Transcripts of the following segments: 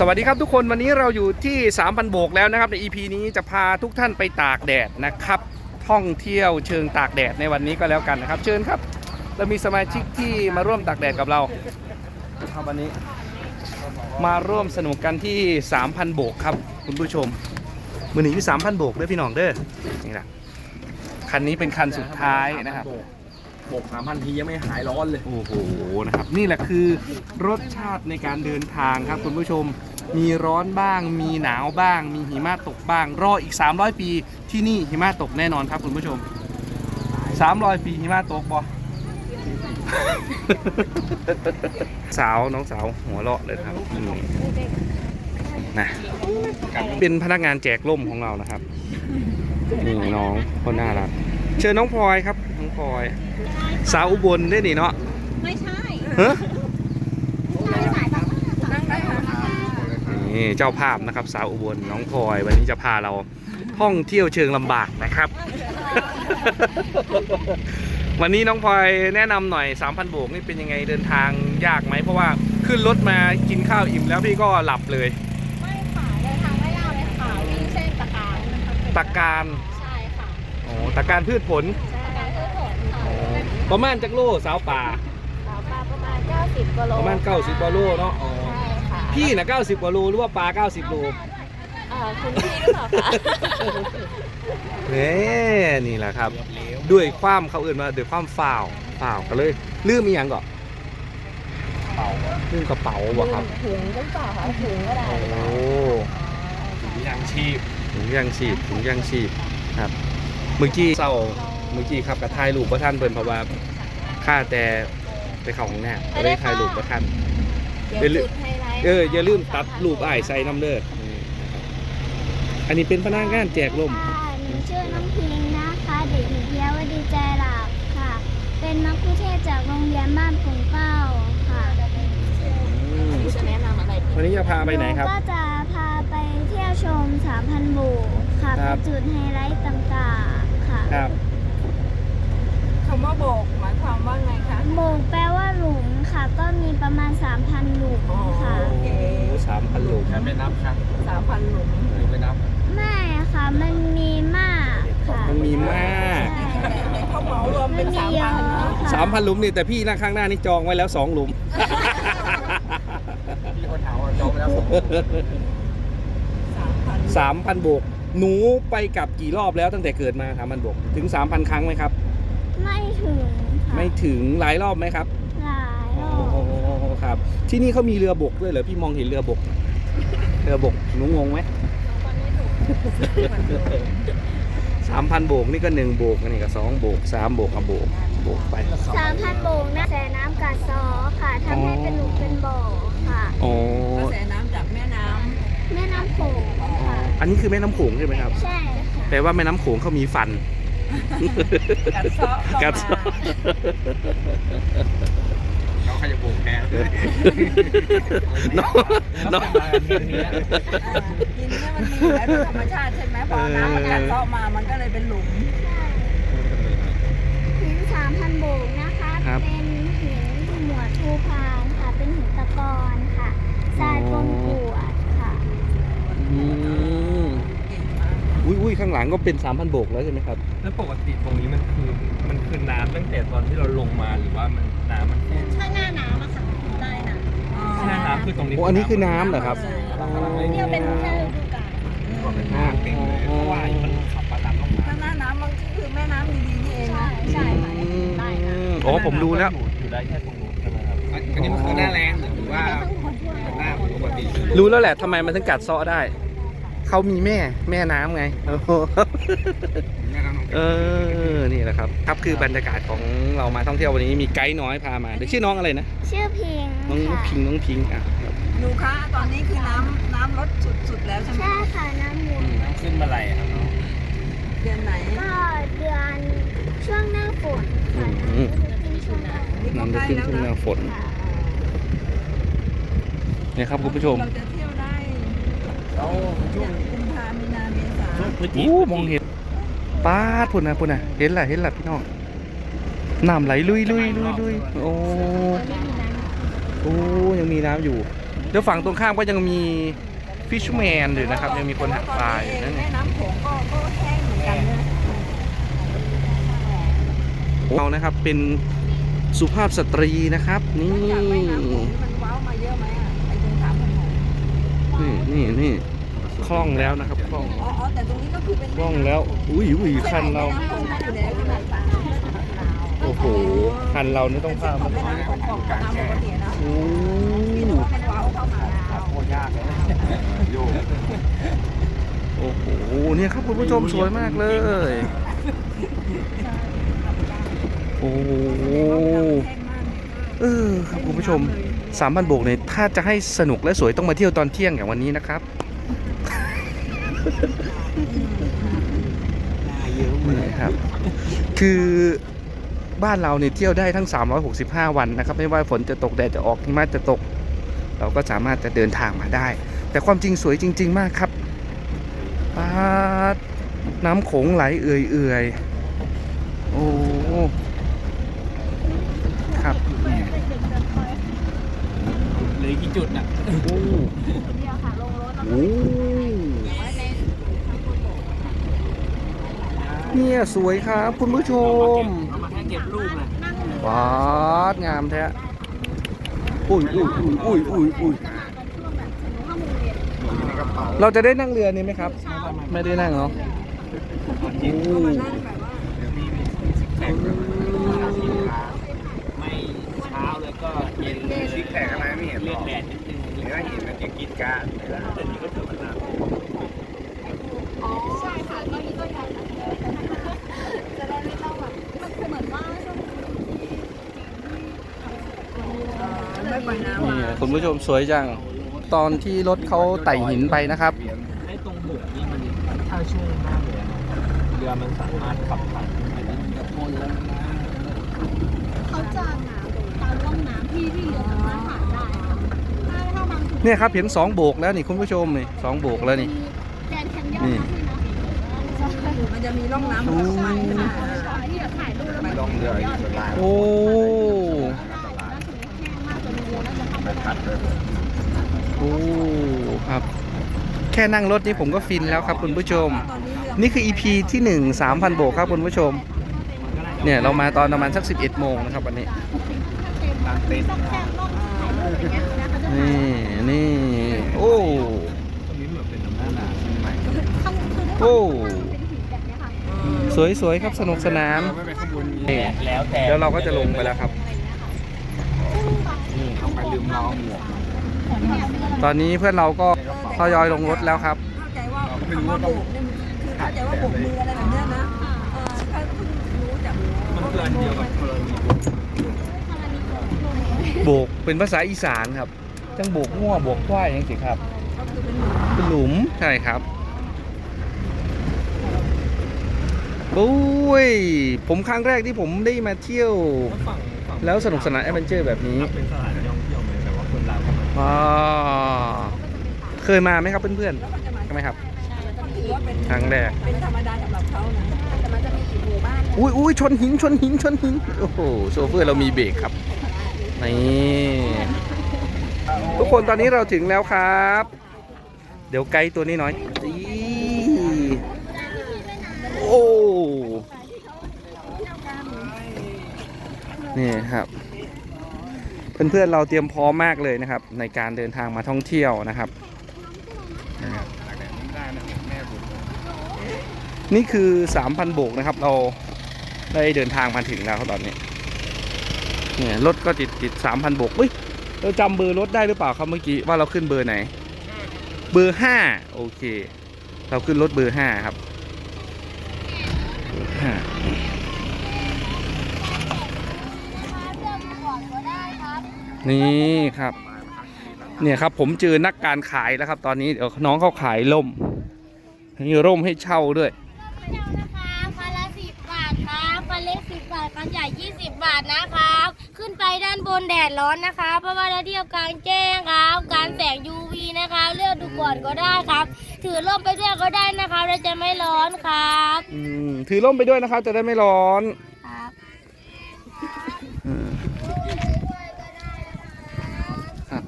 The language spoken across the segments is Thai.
สวัสดีครับทุกคนวันนี้เราอยู่ที่ 3,000 โบกแล้วนะครับใน EP นี้จะพาทุกท่านไปตากแดดนะครับ ท่องเที่ยวเชิงตากแดดในวันนี้ก็แล้วกันนะครับ เชิญครับ เรามีสมาชิกที่มาร่วมตากแดดกับเราครับวันนี้ มาร่วมสนุกกันที่ 3,000 โบกครับ คุณผู้ชม มือหนึ่งที่3,000 โบกเด้อพี่น้องเด้อนี่แหละคันนี้เป็นคันสุดท้ายนะครับ บกสามพันทียังไม่หายร้อนเลย โอ้โหนะครับ นี่แหละคือรสชาติในการเดินทางครับคุณผู้ชม มีร้อนบ้าง มีหนาวบ้าง มีหิมะตกบ้าง รออีก 300 ปีที่นี่หิมะตกแน่นอนครับคุณผู้ชม 300 ปีหิมะตกบอสาวน้องสาวหัวเราะเลยครับนี่นะเป็นพนักงานแจกล่มของเรานะครับนี่น้องคนน่ารัก เชิญน้องพลอยครับ น้องพลอย สาวอุบลได้นี่เนาะไม่ใช่เฮ้ยใช่สายแบบนั่งได้ค่ะนี่เจ้าภาพนะครับ สาวอุบลน้องพลอยวันนี้จะพาเราท่องเที่ยวเชิงลำบากนะครับ วันนี้น้องพลอยแนะนำหน่อย3,000โบกนี่เป็นยังไงเดินทางยากไหมเพราะว่าขึ้นรถมากินข้าวอิ่มแล้วพี่ก็หลับเลย ไม่ขายเลยทางไม่ยากเลยค่ะวิ่งเส้นตะการตะการใช่ค่ะโอ้ ตะการพืชผลตะการเพื่อผลค่ะโอ้ประมาณจักโลสาวป่าสาวปลาประมาณ 90กิโลประมาณ 90กว่าโลเนาะอ๋อใช่ค่ะพี่นะ90กว่าโลหรือว่าปลา 90โลเอ่อคุณพี่หรือเปล่าคะเน่นี่แหละครับ ด้วยความเขาเอื่นมาด้วยความฝ่าวฝ่าวก็เลยลืมมีอย่างก่อนลืมกระเป๋าบ่ครับ ถุงหรือเปล่าคะถุงก็ได้โอ้ยังชีพถุงยางชีพถุงยางชีพครับ เมื่อกี้เศร้าเมื่อกี้ครับกระทายรูปประท่านเพิ่นเพราะว่าข้าแต่ไปเข้าห้องน้ำก็เลยถ่ายรูปประท่าน เดี๋ยวจุดไฮไลท์เอออย่าลืมตัดรูปอ้ายใส่น้ำเด้อนี่นะครับอันนี้เป็นพนักงานแจกลม ค่ะหนูชื่อน้องพิงนะคะ เด็กหญิงเพียวดีใจหลักค่ะ เป็นมัคคุเทศก์จากโรงเรียนบ้านปุ่งเป้าค่ะอืมจะแนะนำอะไรวันนี้จะพาไปไหนครับ ก็จะพาไปเที่ยวชม 3,000โบกค่ะคไปรับจุดไฮไลท์ต่างๆค่ะ ครับ คำว่าโบกหมายความว่าไงคะ โบกแปลว่าหลุมค่ะ ก็มีประมาณ 3,000หลุมค่ะ โอเคสามพันลูกแค่ไม่นับครับสามพันหลุมหรือไม่นับไม่ค่ะ มันมีมากค่ะ มันมีมากใช่เขาเหมารวมมัเป็นนมีสามเยพัอะนค่ะสามพันหลุมนี่แต่พี่นั่งข้างหน้านี่จองไว้แล้วสองหลุม พี่คนถามว่าจองไปแล้วสองสามพันสามพันบวกหนูไปกลับกี่รอบแล้วตั้งแต่เกิดมาสามพันบวกถึงสามพันครั้งไหมครับ ไม่ถึงค่ะไม่ถึงหลายรอบไหมครับ หลายรอ โอ้ บ ครับ ที่นี่เขามีเรือบกด้วยเหรอพี่มองเห็นเรือบก เรือบกหนูงงไหมสามพันโบกนี่ก็หนึ่งโบกอันนี้ก็สองโบกสามโบกกับโบกโบกไปสามพันโบกนะแต่น้ำกัดซอค่ะทำให้เป็นหลุมเป็นบ่อค่ะอ๋อกระแสน้ำจากแม่น้แม่น้ำโขงค่ะอันนี้คือแม่น้ำโขงใช่ไหมครับ ใช่ค่ะแปลว่าแม่น้ำโขงเขามีฟันำกัดเซาะกัดเข้าเซาะเรา ใครจะโบกแพ้น้องน้องดินเนี่ยมันมีอยู่แล้วเป็นธรรมชาติใช่ไหมพอน้ำมันกัดเซาะมามันก็เลยเป็นหลุมหินสามพันโบกนะคะ ครับ เป็นหินหมวดภูพานค่ะ เป็นหินตะกอนค่ะทรายกลมกรวดค่ะ อืมอุ้ยอุ้ยข้างหลังก็เป็นสามพันโบกแล้วใช่ไหมครับ แล้วปกติตรงนี้มันคือ มันคือน้ำตั้งแต่ตอนที่เราลงมาหรือว่ามันน้ำมันแค่ถ้าหน้าน้ำอะค่ะได้นะหน้าน้ำคือตรงนี้โอ้อันนี้คือน้ำเหรอครับเนี่ยเป็นแค่ฤดูกาลก็เป็นน้ำเต็มเลยเพราะว่ามันขับมาตามร่องถ้าน้ำหน้าน้ำมันก็คือแม่น้ำดีๆนี่เองนะใช่ค่ะได้นะอ๋อผมรู้แล้วอยู่ได้แค่ตรงนู้นใช่ไหมครับอันนี้มันคือหน้าแรงหรือว่าหน้าปกติรู้แล้วแหละทำไมมันถึงกัดเซาะได้ เขามีแม่แม่น้ำไงโอ้โหแม่น้ำเออนี่แหละครับครับคือบรรยากาศของเรามาท่องเที่ยววันนี้มีไกด์น้อยพามาเด็กชื่อน้องอะไรนะชื่อพิงน้องค่ะพิงน้องพิงอะครับดูคะตอนนี้คือน้ำน้ำลดสุดๆแล้วใช่ไหมใช่ค่ะน้ำหมุนขึ้นมาไหลครับน้องเดือนไหนก็เดือนช่วงหน้าฝนค่ะอืมน้ำจะขึ้นช่วงหน้าฝนน้ำจะขึ้นช่วงหน้าฝนค่ะเนี่ยครับคุณผู้ชมเราจะ เที่ยวได้แล้วช่วงกุมภามีนาเมษาช่วงพฤศจิโอ้มองเห็นป้าดพุ่นนะพุ่นนะเห็นละเห็นละพี่น้องน้ำไหลลุยลุยลุยลุยโอ้ไม่มีน้ำโอ้ยังมีน้ำอยู่เดี๋ยวฝั่งตรงข้ามก็ยังมีฟิชแมนอยู่นะครับ ยังมีคนหาปลาอยู่นั่นแม่น้ำโขงก็ก็แห้งเหมือนกันนะเรานะครับเป็นสุภาพสตรีนะครับ นี่ จากแม่น้ำโขงนี่มันว้าวมาเยอะไหมอะไอ้ตรงสามพันหก นี่นี่นี่คล่องแล้วนะครับคล่องอ๋ออ๋อแต่ตรงนี้ก็คือเป็นคล่องแล้ว อุ้ยอุ้ยคันเราแม่น้ำโขงอยู่แล้วใช่ไหมโอ้โห คันเรานี่ต้องเป็นพาของมาแม่น้ำโขงของน้ำปกตินะโอ้ที่รู้ว่าเป็นว้าวเข้ามาโคตรยากเลยโยกโอ้โห เนี่ยครับคุณผู้ชมสวยมากเลย โอ้โห เออครับคุณผู้ชม สามพันโบกเนี่ยถ้าจะให้สนุกและสวยต้องมาเที่ยวตอนเที่ยงอย่างวันนี้นะครับเยอะมากนี่ครับ คือบ้านเราเนี่ยเที่ยวได้ทั้ง 365 วันนะครับ ไม่ว่าฝนจะตกแดดจะออกหิมะจะตก เราก็สามารถจะเดินทางมาได้ แต่ความจริงสวยจริง ๆ มากครับน้ำโขงไหลเอื่อยๆ โอ้ครับ เห ลยกี่จุดอะโอ้โอ้เนี่ยสวยครับคุณผู้ชมเอามาแค่เก็บรูปเลยวาดงามแท้อุ้ยอุ้ยอุ้ยอุ้ยอุ้ยเราจะได้นั่งเรือนี่ไหมครับ ไม่ได้นั่งเนาะโอ้ไม่เช้าเลยก็เย็นเลยซิกแพคอะไรไม่เห็นเลือดแดดนิดนึงเนื้อเห็นมันจะกินการแล้วแต่นี่ก็ถือว่าน้ำไม่ปล่อยน้ำนี่มาคุณผู้ชมสวยจัง ตอนที่รถเขาไต่หินไปนะครับไอ้ตรงบกนี่มันถ้าช่วงหน้าเรือเรือมันสามารถขับผ่านไปได้กระพนแล้วนะเขาจะน้ำตาม ร่องน้ำที่ที่เรือสามารถผ่านได้ค่ะถ้าถ้าบางจุดเนี่ยครับเห็นสองโบกแล้วนี่คุณผู้ชมนี่สองโบกแล้วนี่ มีแกรนด์แคนยอนนี่ นะพี่เนาะใช่มันจะมีร่องน้ำของมันขนาดใช่ที่แบบถ่ายรูปแล้วมันลองเรืออยู่สลายโอ้โอ้ครับ แค่นั่งรถนี่ผมก็ฟินแล้วครับคุณผู้ชม ตอนนี้เรือนี่คือ EP ที่ 1 3,000 โบกครับคุณผู้ชม เนี่ยเรามาตอนประมาณสัก 11 โมงนะครับวันนี้กลางเต็นท์ต้องแค่ร่องถ่ายรูปอย่างเงี้ยนะคะจะนี่นี่โอ้ตรงนี้เหมือนเป็นน้ำหน้าหนาวใช่ไหมข้างคือด้วยความโอ้เป็นหินแบบเนี้ยค่ะสวยๆครับสนุกสนานไม่ไปข้างบนนี่แล้วแต่เดี๋ยวเราก็จะลงไปแล้วครับนี่เอาไปลืมน้องหมวกตอนนี้เพื่อนเราก็ทยอยลงรถแล้วครับเข้าใจว่าคำว่าโบกเนี่ยคือเข้าใจว่าโบกมืออะไรแบบเนี้ยนะเออถ้าเพิ่งรู้จากมันคืออันเดียวกับกรณี โบกเป็นภาษาอีสานครับ จังโบกง่วโบกควายยังสิครับก็คือเป็นหนูเป็นหลุมใช่ครับโอ้ยผมครั้งแรกที่ผมได้มาเที่ยวฝั่งฝั่งแล้วสนุกสนานแอดเวนเจอร์แบบนี้เป็นสถานท่องเที่ยวไหมแต่ว่าคนลาวก็มาอ่าเคยมาไหมครับเพื่อนแล้วก็จะมาๆใช่ไหมครับถือว่าเป็นครั้งแรกเป็นธรรมดาสำหรับเขานะแต่มันจะมีอีกหมู่บ้านอุ้ยอุ้ยชนหินชนหินชนหินโอ้โหโชเฟอร์เรามีเบรกครับ นี่ทุกคนตอนนี้เราถึงแล้วครับ เดี๋ยวไกด์ตัวนี้หน่อยโอ้นี่ครับเพื่อนๆเราเตรียมพร้อมมากเลยนะครับ ในการเดินทางมาท่องเที่ยวนะครับ นี่คือ 3,000 โบกนะครับ เราได้เดินทางมาถึงแล้วตอนนี้ เนี่ยรถก็ติดติด3,000โบกเฮ้ยเราจำเบอร์รถได้หรือเปล่าครับเมื่อกี้ว่าเราขึ้นเบอร์ไหน เบอร์5โอเค เราขึ้นรถเบอร์5ครับห้านี่ครับ เนี่ยครับผมเจอนักการขายแล้วครับ ตอนนี้เดี๋ยวน้องเขาขายล่มมีร่มให้เช่าด้วยนะคะคันละสิบบาทครับคันเล็กสิบบาทคันใหญ่ยี่สิบบาทนะครับ ขึ้นไปด้านบนแดดร้อนนะคะ เพราะว่าเราเที่ยวกลางแจ้งครับการแสง UV นะคะ เลือกดูก่อนก็ได้ครับ ถือร่มไปด้วยก็ได้นะคะเราจะไม่ร้อนครับอืมถือร่มไปด้วยนะครับจะได้ไม่ร้อนครับอืมครับ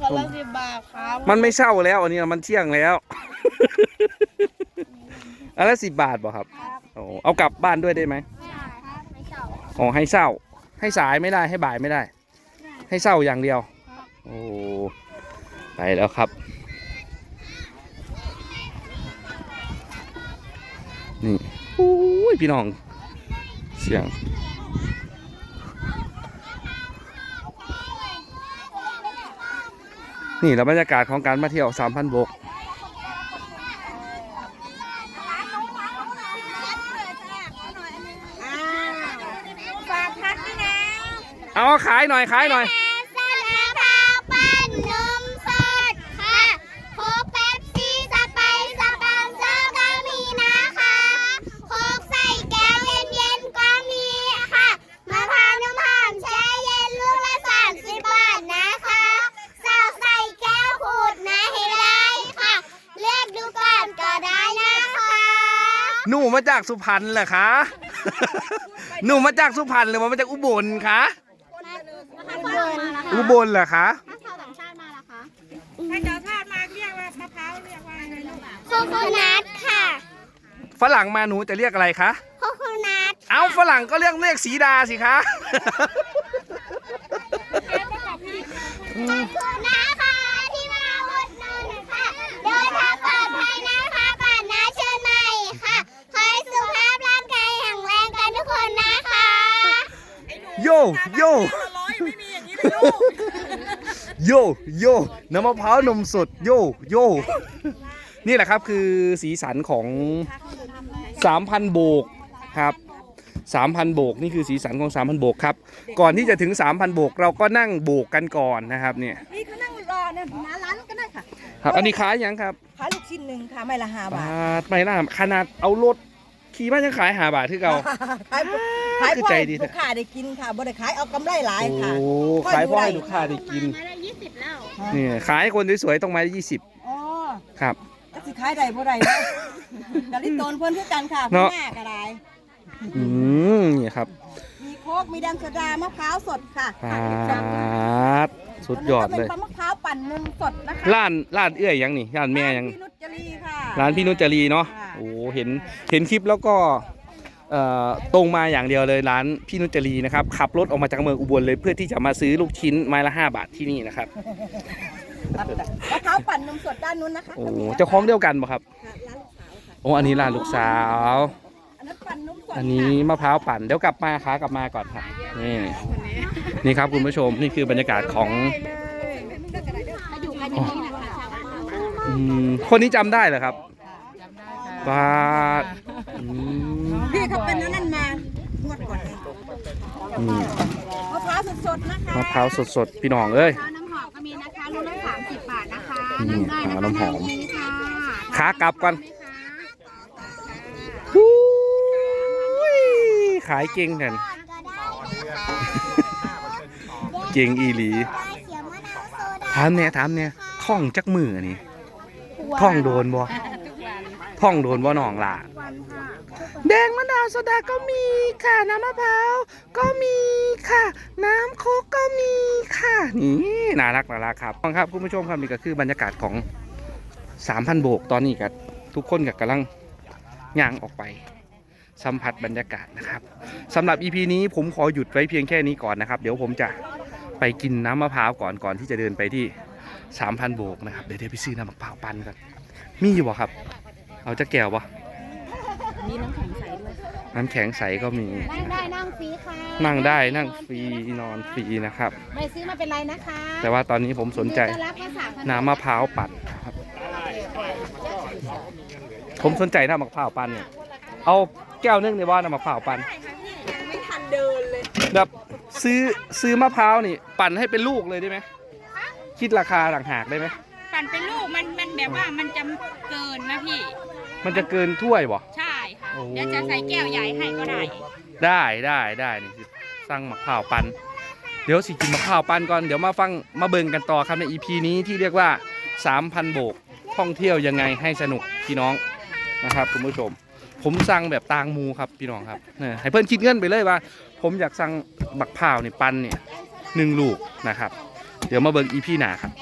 มละสิบบาทครับมันไม่เช่าแล้วอันนี้มันเที่ยงแล้ว อันละสิบบาทบ่ครับโอ้เอากลับบ้านด้วยได้ไหมไม่เช่า อ๋อให้เช่าให้สายไม่ได้ให้บ่ายไม่ได้ ให้เช่าอย่างเดียว โอ้ไปแล้วครับ นี่โอ้ยพี่น้อง เสียงนี่แล้วบรรยากาศของการมาเที่ยวสามพันบก ฝากพักด้วยนะ เอาขาย หน่อยขายหน่อยซาลาเปาปั้นนมสดค่ะโคกเป๊ปซี่สไปซ์สปอนเซอร์ก็มีนะคะโคกใส่แก้วเย็นๆก็มีค่ะมะพร้าวน้ำหอมแช่เย็นลูกละ30บาทนะคะสาวใส่แก้วขูดนะให้ได้ค่ะ เลือกดูก่อนก็ได้นะคะหนูมาจากสุพรรณเหรอคะ หนูมาจากสุพรรณหรือมาจากอุบลคะ อุบลเหรอคะถ้าเจ้าทาสมาเรียกว่ามะพร้าวเรียกว่าอะไรลูกโคโคนัทค่ะ ฝรั่งมาหนูจะเรียกอะไรคะโคโคนัทเอาฝรั่งก็เรียกเรียกสีดาสิคะขอบคุณนะคะที่มาอุดหนุนค่ะเดินทางปลอดภัยนะคะก่อนนะเชิญใหม่ค่ะขอให้สุขภาพร่างกายแข็งแรงกันทุกคนนะคะ โยโย โยโยน้ำมะพร้าวนมสดโยโยนี่แหละครับคือสีสันของ 3,000 โบกครับ3,000 โบกนี่คือสีสันของ 3,000 โบกครับ ก่อนที่จะถึง 3,000 โบกเราก็นั่งโบกกันก่อนนะครับเนี่ยนี่เขานั่งรอเนี่ยหน้าร้านก็ได้ค่ะครับอันนี้ขายยังครับขายลูกชิ้นหนึ่งค่ะไม่ละห้าบาบาททไม่น่าขนาดเอารถขี่มายังขายหาบาทที่เก่าขาย ขายคือพ่อใจให้ดีลูกค้าได้กินค่ะบ่ได้ขายเอากำไรหลายโอ้ค่ะขายเพราะให้ลูกค้าได้กิน มาได้ยี่สิบแล้ว นี่ขายให้คนสวยๆต้องไม้ละยี่สิบอ๋อครับ ก็สิขายได้บ่ได้เนาะกะลิโตนเพิ่นคือกันค่ะเนาะหน้าก็ได้อืมนี่ครับมีโคกมีแดงโซดามะพร้าวสดค่ะปาดสุดยอดเลยเป็นมะพร้าวปั่นนมสดนะคะร้านร้านเอื้อยยังนี่ร้านแม่ยังพี่นุชจรีค่ะ ร้านพี่นุชจรีเนาะค่ะ โอ้เห็นเห็นคลิปแล้วก็เอ่อ ตรงมาอย่างเดียวเลยร้านพี่นุชจรีนะครับขับรถออกมาจากเมืองอุบลเลยเพื่อที่จะมาซื้อลูกชิ้นไม้ละ 5 บาทที่นี่นะครับมะพร้าวปั่นนมสดด้านนู้นนะคะโอ้เจ้าของเดียวกันป่ะครับค่ะร้านลูกสาวค่ะโอ้อันนี้ร้านลูกสาว อันนั้นปั่นนมสดอันนี้มะพร้าวปั่นเดี๋ยวกลับมาค้ากลับมาก่อนครับนี่นี่ครับคุณผู้ชมนี่คือบรรยากาศของอืมคนนี้จำได้เหรอครับ บาทอืมพี่เขาเป็นนั่นมางวดก่อนเองอืมมะพร้าวสดๆนะคะมะพร้าวสดๆพี่น้องเอ้ย น้ำหอมก็มีนะคะลูกละสามสิบบาทนะคะอืมได้นะคะน้ำหอมนี่ค่ะขากลับกันฮู้ยขายเก่งกันเก่งอีหลีเขียวมะนาวโซดาถามเนี่ยถามเนี่ยท่องจักมือนี่ท่องโดนบ่ ท่องโดนบ่าน้องล่ะแดงมะนาวโซดาก็มีค่ะ น้ำมะพร้าวก็มีค่ะ น้ำโคกก็มีค่ะ นี่น่ารักน่ารักครับครับคุณผู้ชมครับนี่ก็คือบรรยากาศของ3,000โบกตอนนี้กับทุกคนกับกำลังย่างออกไป สัมผัสบรรยากาศนะครับสำหรับ EP นี้ผมขอหยุดไว้เพียงแค่นี้ก่อนนะครับ เดี๋ยวผมจะไปกินน้ำมะพร้าวก่อนก่อนที่จะเดินไปที่ 3,000โบกนะครับเดี๋ยวเดี๋ยวไปซื้อน้ำมะพร้าวปั่นกันมีอยู่บ่ครับ เอาจะแก้วบ่มีน้ำแข็งใสด้วยน้ำแข็งใสก็มี นั่งได้นั่งฟรีค่ะนั่งได้นั่งฟรีนอนฟรีนะครับ ไม่ซื้อไม่เป็นไรนะคะแต่ว่าตอนนี้ผมสนใจต้อนรับแค่สามพันน้ำมะพร้าวปั่นครับผมสนใจน้ำมะพร้าวปั่นเนี่ยเอาแก้วนึงในว่าน้ำมะพร้าวปั่นไม่ทันเดินเลยแบบซื้อซื้อมะพร้าวนี่ปั่นให้เป็นลูกเลยได้ไหมคิดราคาต่างหากได้ไหมปั่นเป็นลูกมันมันแบบว่ามันจะเกินนะพี่ มันจะเกินถ้วยบ่ ใช่ค่ะ โอ้ เดี๋ยวจะใส่แก้วใหญ่ให้ก็ได้ ได้ได้ได้นี่สิสั่งมะพร้าวปั่นเดี๋ยวสิกินมะพร้าวปั่นก่อน เดี๋ยวมาฟังมาเบิ่งกันต่อครับใน EP นี้ที่เรียกว่า 3,000 โบก ท่องเที่ยวยังไงให้สนุกพี่น้องนะครับคุณผู้ชม ผมสั่งแบบตางมูครับพี่น้องครับเนี่ยให้เพื่อนคิดเงินไปเลยว่า ผมอยากสั่งบักพร้าวนี่ปันเนี่ยหนึ่งลูกนะครับ เดี๋ยวมาเบิ่งอีพีหนาครับ